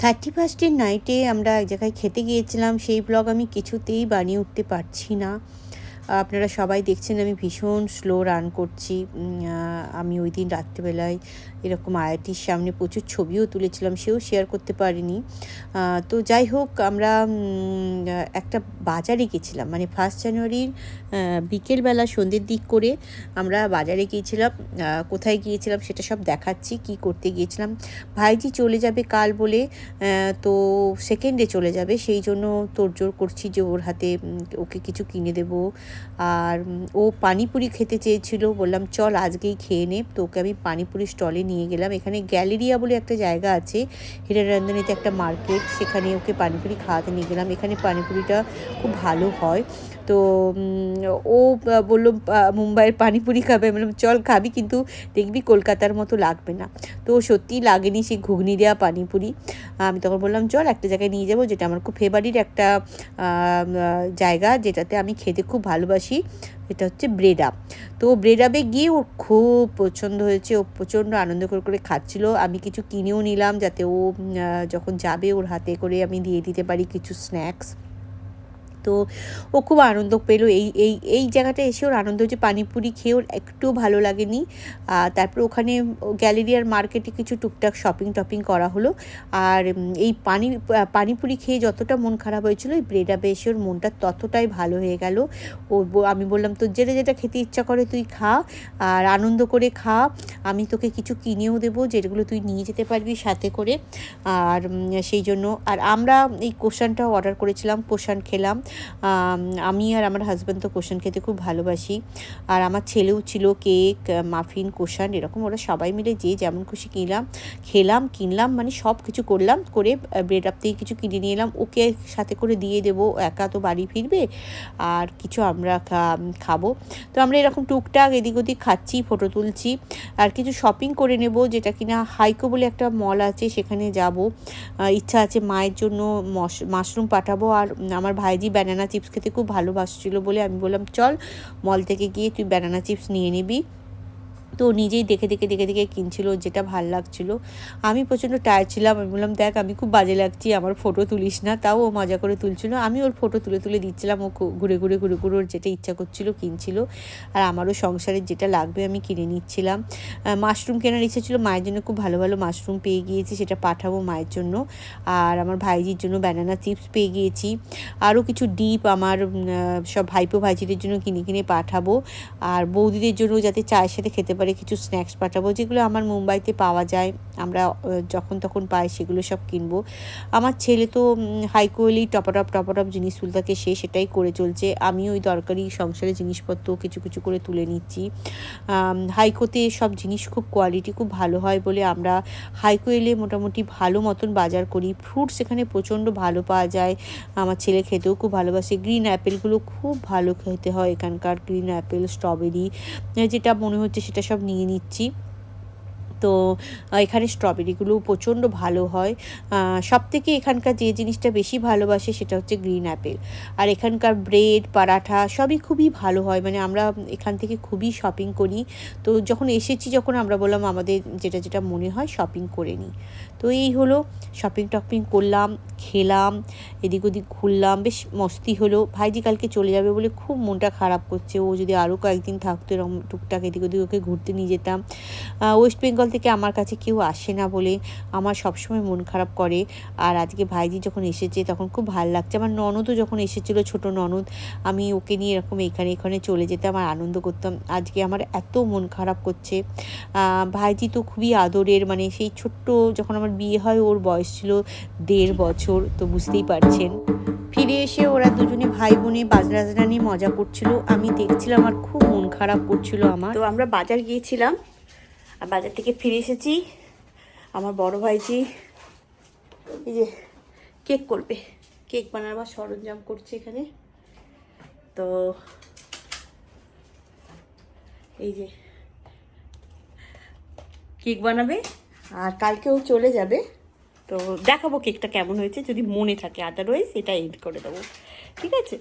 Thirty ফার্স্টের নাইটে আমরা এক জায়গায় খেতে গিয়েছিলাম, সেই ব্লগ আমি কিছুতেই বানিয়ে উঠতে পারছি না। আপনারা সবাই দেখছেন, আমি ভীষণ স্লো রান করছি। আমি ওই দিন রাত্রিবেলায় এরকম আয়াটির সামনে প্রচুর ছবিও তুলেছিলাম, সেও শেয়ার করতে পারিনি। তো যাই হোক, আমরা একটা বাজারে গেছিলাম। মানে ফার্স্ট জানুয়ারির বিকেলবেলা সন্ধ্যের দিক করে আমরা বাজারে গিয়েছিলাম। কোথায় গিয়েছিলাম সেটা সব দেখাচ্ছি, কি করতে গিয়েছিলাম। ভাইজি চলে যাবে কাল বলে তো সেকেন্ডে চলে যাবে, সেই জন্য তোড়জোড় করছি যে ওর হাতে ওকে কিছু কিনে দেব। আর ও পানিপুরি খেতে চেয়েছিল। বললাম, চল আজকেই খেয়ে নে। তো ওকে আমি পানিপুরি স্টলে নিয়ে গেলাম। এখানে গ্যালেরিয়া বলে একটা জায়গা আছে, হিরানন্দানিতে একটা মার্কেট। সেখানে ওকে পানিপুরি খাওয়াতে নিয়ে গেলাম। এখানে পানিপুরিটা খুব ভালো হয়। তো ও বলল মুম্বাইয়ের পানিপুরি খাবে। বললাম, চল খাবি, কিন্তু দেখবি কলকাতার মতো লাগবে না। তো সত্যিই লাগেনি সেই ঘুগনি দেওয়া পানিপুরি। আমি তখন বললাম, চল একটা জায়গায় নিয়ে যাব, যেটা আমার খুব ফেভারিট একটা জায়গা, যেটাতে আমি খেতে খুব ভালোবাসি, এটা হচ্ছে ব্রেড আপ তো ব্রেড আপে গিয়ে ওর খুব পছন্দ হয়েছে, ও প্রচণ্ড আনন্দ করে করে খাচ্ছিল। আমি কিছু কিনেও নিলাম যাতে ও যখন যাবে ওর হাতে করে আমি দিয়ে দিতে পারি কিছু স্ন্যাক্স তো ও খুব আনন্দ পেল। এই এই এই জায়গাটা এসে ওর আনন্দ হচ্ছে পানিপুরি খেয়ে ওর একটু ভালো লাগেনি। আর তারপর ওখানে গ্যালেরিয়ার মার্কেটে কিছু টুকটাক শপিং টপিং করা হলো। আর এই পানি পানিপুরি খেয়ে যতটা মন খারাপ হয়েছিল, এই ব্রেড আপে এসে ওর মনটা ততটাই ভালো হয়ে গেল। ও আমি বললাম, তোর যেটা যেটা খেতে ইচ্ছা করে তুই খা, আর আনন্দ করে খা। আমি তোকে কিছু কিনেও দেবো, যেগুলো তুই নিয়ে যেতে পারবি সাথে করে। আর সেই জন্য, আর আমরা এই কোশানটাও অর্ডার করেছিলাম কোশান খেলাম। আম, আর আমার হাজব্যান্ড তো কোশান খেতে খুব ভালোবাসি। আর আমার ছেলেও ছিল কেক মাফিন কোশান এরকম ওরা সবাই মিলে যে যেমন খুশি কিনলাম খেলাম কিনলাম মানে সব কিছু করলাম করে ব্রেড আপ থেকে কিছু কিনে নিয়ে এলাম ওকে সাথে করে দিয়ে দেবো একা তো বাড়ি ফিরবে আর কিছু আমরা খাব। তো আমরা এরকম টুকটাক এদিক ওদিক খাচ্ছি ফটো তুলছি আর কিছু শপিং করে নেব যেটা কিনা হাইকো বলে একটা মল আছে সেখানে যাব। ইচ্ছা আছে মায়ের জন্য মশ- মাশরুম পাঠাবো আর আমার ভাইজি ব্যানানা চিপস খেতে খুব ভালোবাসছিলো বলে আমি বললাম, চল মল থেকে গিয়ে তুই ব্যানানা চিপস নিয়ে নিবি। তো নিজেই দেখে দেখে দেখে দেখে কিনছিল, যেটা ভালো লাগছিল। আমি প্রচণ্ড টায়ার ছিলাম, আমি বললাম, দেখ, আমি খুব বাজে লাগছি, আমার ফটো তুলিস না। তাও ও মজা করে তুলছিল। আমি ওর ফটো তুলে তুলে দিচ্ছিলাম, ও ঘুরে ঘুরে ঘুরে ঘুরে ওর যেটা ইচ্ছা করছিল কিনছিল। আর আমারও সংসারের যেটা লাগবে আমি কিনে নিচ্ছিলাম। মাশরুম কেনার ইচ্ছা ছিল, মায়ের জন্য খুব ভালো ভালো মাশরুম পেয়ে গিয়েছি, সেটা পাঠাবো মায়ের জন্য। আর আমার ভাইজির জন্য ব্যানানা চিপস পেয়ে গিয়েছি। আরও কিছু ডিপ আমার সব ভাইপো ভাইজিদের জন্য কিনে কিনে পাঠাবো। আর বৌদিদের জন্য যাতে চায়ের সাথে খেতে পারে কিছু স্ন্যাক্স পাঠাবো, যেগুলো আমার মুম্বাইতে পাওয়া যায়। আমরা যখন তখন পাই, সেগুলো সব কিনবো। আমার ছেলে তো হাইকোয়েলি টপাটপ টপাটপ জিনিস তুলতে থাকে সে সেটাই করে চলছে। আমি ওই দরকারি সংসারের জিনিসপত্র কিছু কিছু করে তুলে নিচ্ছি। হাইকোতে সব জিনিস খুব কোয়ালিটি খুব ভালো হয় বলে আমরা হাইকো এলে মোটামুটি ভালো মতন বাজার করি। ফ্রুটস এখানে প্রচণ্ড ভালো পাওয়া যায়। আমার ছেলে খেতেও খুব ভালোবাসে। গ্রিন অ্যাপেলগুলো খুব ভালো খেতে হয় এখানকার। গ্রিন অ্যাপেল স্ট্রবেরি যেটা মনে হচ্ছে সেটা সব নিয়ে নিচ্ছি। তো এখানে স্ট্রবেরিগুলো প্রচণ্ড ভালো হয়। সব থেকে এখানকার যে জিনিসটা বেশি ভালোবাসে সেটা হচ্ছে গ্রিন অ্যাপেল। আর এখানকার ব্রেড, পরাঠা সবই খুবই ভালো হয়। মানে আমরা এখান থেকে খুবই শপিং করি। তো যখন এসেছি, যখন আমরা বললাম আমাদের যেটা যেটা মনে হয় শপিং করে নিই। তো এই হলো, শপিং টপিং করলাম, খেলাম, এদিক ওদিক ঘুরলাম, বেশ মস্তি হলো। ভাইজি কালকে চলে যাবে বলে খুব মনটা খারাপ করছে। ও যদি আরও কয়েকদিন থাকতো, এরকম টুকটাক এদিক ওদিক ওকে ঘুরতে নিয়ে যেতাম। ওয়েস্ট বেঙ্গল থেকে আমার কাছে কেউ আসে না বলে আমার সবসময় মন খারাপ করে। আর আজকে ভাইজি যখন এসেছে তখন খুব ভালো লাগছে। আমার ননদও যখন এসেছিল, ছোট ননদ, আমি ওকে নিয়ে এরকম এখানে এখানে চলে যেতাম আর আনন্দ করতাম। আজকে আমার এত মন খারাপ করছে। ভাইজি তো খুবই আদরের মানে সেই ছোট্ট যখন আমার বিয়ে হয়, ওর বয়স ছিল দেড় বছর, তো বুঝতেই পারছেন। ফিরে এসে ওরা দুজনে ভাই বোনে বাজনা নিয়ে মজা করছিল। আমি দেখছিলাম আর খুব মন খারাপ করছিল আমার। তো আমরা বাজার গিয়েছিলাম। আর বাজার থেকে ফিরে এসেছি আমার বড় ভাইজি। এই যে কেক করবে। কেক বানাবার সরঞ্জাম করছে এখানে। তো এই যে কেক বানাবে আর কালকেও চলে যাবে। তো দেখাবো কেকটা কেমন হয়েছে। যদি মনে থাকে আদারওয়াইজ এটা এড করে দেবো। ঠিক আছে?